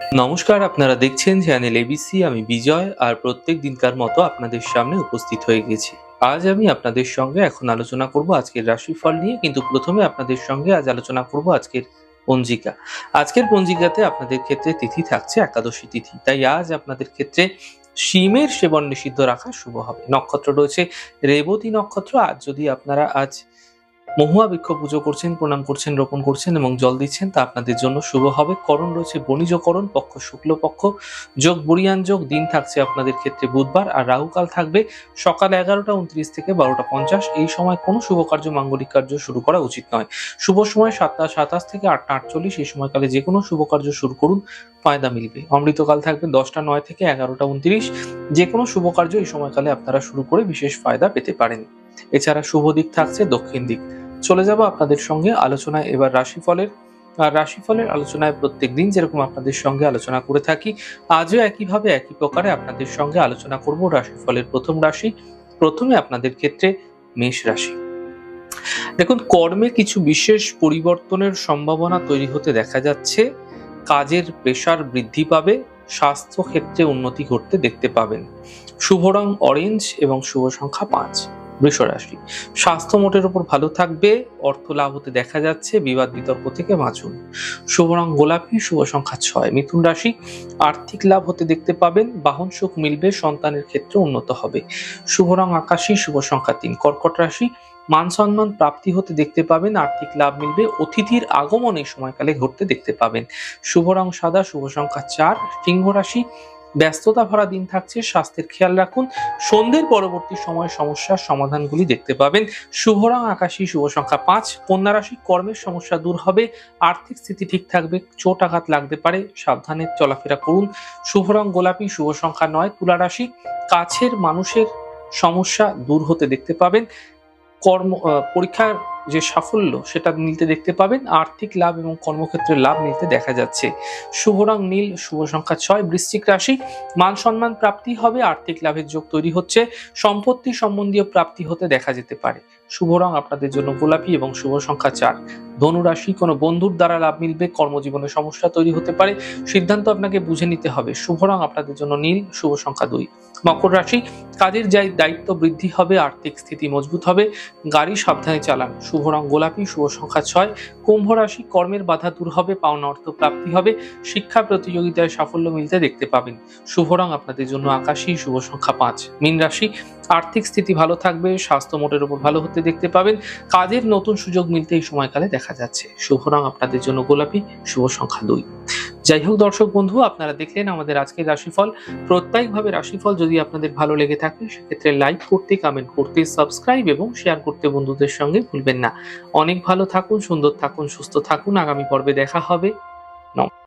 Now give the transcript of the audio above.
নমস্কার, আপনারা দেখছেন চ্যানেল এবিসি আমি বিজয়, আর প্রত্যেক দিনকার মতো আপনাদের সামনে উপস্থিত হয়ে গেছি। আজ আমি আপনাদের সঙ্গে এখন আলোচনা করব আজকের রাশিফল নিয়ে, কিন্তু প্রথমে আপনাদের সঙ্গে আজ আলোচনা করব আজকের পঞ্জিকা। আজকের পঞ্জিকাতে আপনাদের ক্ষেত্রে তিথি থাকছে একাদশী তিথি, তাই আজ আপনাদের ক্ষেত্রে শিমের সেবন নিষিদ্ধ রাখা শুভ হবে। নক্ষত্র রয়েছে, রেবতী নক্ষত্র আজ যদি আপনারা আজ মহুয়া বৃক্ষ পুজো করছেন, প্রণাম করছেন, রোপণ করছেন এবং জল দিচ্ছেন, তা আপনাদের জন্য শুভ হবে। করণ রয়েছে বণিজকরণ, পক্ষ শুক্লপক্ষ। যোগ বুড়িয়ান যোগ, দিন থাকছে আপনাদের ক্ষেত্রে বুধবার আর রাহুকাল থাকবে সকাল এগারোটা উনত্রিশ থেকে বারোটা পঞ্চাশ। এই সময় কোনো শুভ কার্য, মাঙ্গলিক কার্য শুরু করা উচিত নয়। শুভ সময় সাতটা সাতাশ থেকে আটটা আটচল্লিশ। এই সময়কালে যে কোনো শুভ কার্য শুরু করুন, ফায়দা মিলবে। অমৃতকাল থাকবে দশটা নয় থেকে এগারোটা উনত্রিশ। যে কোনো শুভ কার্য এই সময়কালে আপনারা শুরু করে বিশেষ ফায়দা পেতে পারেন। এছাড়া শুভ দিক থাকছে দক্ষিণ দিক। চলে যাব আপনাদের সঙ্গে আলোচনায়। এবার রাশিফলের আর রাশিফলের আলোচনায় প্রত্যেক দিন যেরকম আপনাদের সঙ্গে আলোচনা করে থাকি, আজও একইভাবে একই প্রকারে আপনাদের সঙ্গে আলোচনা করব রাশিফলের প্রথম রাশি। প্রথমে আপনাদের ক্ষেত্রে মেষ রাশি। দেখুন, কর্মে কিছু বিশেষ পরিবর্তনের সম্ভাবনা তৈরি হতে দেখা যাচ্ছে। কাজের প্রেশার বৃদ্ধি পাবে স্বাস্থ্য ক্ষেত্রে উন্নতি ঘটতে দেখতে পাবেন। শুভ রং অরেঞ্জ এবং শুভ সংখ্যা পাঁচ। বৃষ রাশি স্বাস্থ্য মোটের উপর ভালো থাকবে, অর্থ লাভ হতে দেখা যাচ্ছে, বিবাদ বিতর্ক থেকে বাঁচুন। শুভ রং গোলাপি, শুভ সংখ্যা ছয়। মিথুন রাশি, আর্থিক লাভ হতে দেখতে পাবেন, বাহন সুখ মিলবে, সন্তানের ক্ষেত্রে উন্নত হবে। শুভ রং আকাশী, শুভ সংখ্যা তিন। কর্কট রাশি, মান সম্মান প্রাপ্তি হতে দেখতে পাবেন, আর্থিক লাভ মিলবে, অতিথির আগমন এই সময়কালে ঘটতে দেখতে পাবেন। শুভ রং সাদা, শুভ সংখ্যা চার। সিংহ রাশি ব্যস্ততা ভরা দিন থাকছে, স্বাস্থ্যের খেয়াল রাখুন। সন্ধ্যের পরবর্তী সময় সমস্যার সমাধানগুলি দেখতে পাবেন। শুভ রং আকাশী শুভ সংখ্যা পাঁচ, কন্যা রাশি কর্মের সমস্যা দূর হবে। আর্থিক স্থিতি ঠিক থাকবে, চোট আঘাত লাগতে পারে, সাবধানে চলাফেরা করুন। শুভ রং গোলাপি শুভ সংখ্যা নয়, তুলা রাশি কাছের মানুষের সমস্যা দূর হতে দেখতে পাবেন। কর্ম পরীক্ষার যে সাফল্য সেটা মিলতে দেখতে পাবেন। আর্থিক লাভ এবং কর্মক্ষেত্রে লাভ মিলতে দেখা যাচ্ছে। শুভ রং নীল, শুভ সংখ্যা ছয়, বৃশ্চিক রাশি। মান সম্মান প্রাপ্তি হবে, আর্থিক লাভের যোগ তৈরি হচ্ছে। সম্পত্তি সম্বন্ধীয় প্রাপ্তি হতে দেখা যেতে পারে। শুভ রং আপনাদের জন্য গোলাপি এবং শুভ সংখ্যা চার। ধনুরাশি, কোনো বন্ধুর দ্বারা লাভ মিলবে, কর্মজীবনে সমস্যা তৈরি হতে পারে, সিদ্ধান্ত আপনাকে বুঝে নিতে হবে। শুভ রং আপনাদের জন্য নীল, শুভ সংখ্যা দুই। মকর রাশি, কাজের যাই দায়িত্ব বৃদ্ধি হবে, আর্থিক স্থিতি মজবুত হবে, গাড়ি সাবধানে চালান। শুভ রং গোলাপি, শুভ সংখ্যা ছয়। কুম্ভ রাশি, কর্মের বাধা দূর হবে, পাওনা অর্থ প্রাপ্তি হবে, শিক্ষা প্রতিযোগিতায় সাফল্য মিলতে দেখতে পাবেন। শুভ রং আপনাদের জন্য আকাশী, শুভ সংখ্যা পাঁচ। মীন রাশি, আর্থিক স্থিতি ভালো থাকবে, স্বাস্থ্য মোটের উপর ভালো হতে দেখতে পাবেন কাজের নতুন সুযোগ মিলতে এই সময়কালে দেখা যাচ্ছে। শুভ রং আপনাদের জন্য গোলাপি, শুভ সংখ্যা দুই। যাই হোক দর্শক বন্ধু, আপনারা দেখলেন আমাদের আজকের রাশিফল। প্রত্যেকভাবে রাশিফল যদি আপনাদের ভালো লেগে থাকে, সেক্ষেত্রে লাইক করতে কমেন্ট করতে সাবস্ক্রাইব এবং শেয়ার করতে বন্ধুদের সঙ্গে ভুলবেন না। অনেক ভালো থাকুন, সুন্দর থাকুন, সুস্থ থাকুন। আগামী পর্বে দেখা হবে। নমস্কার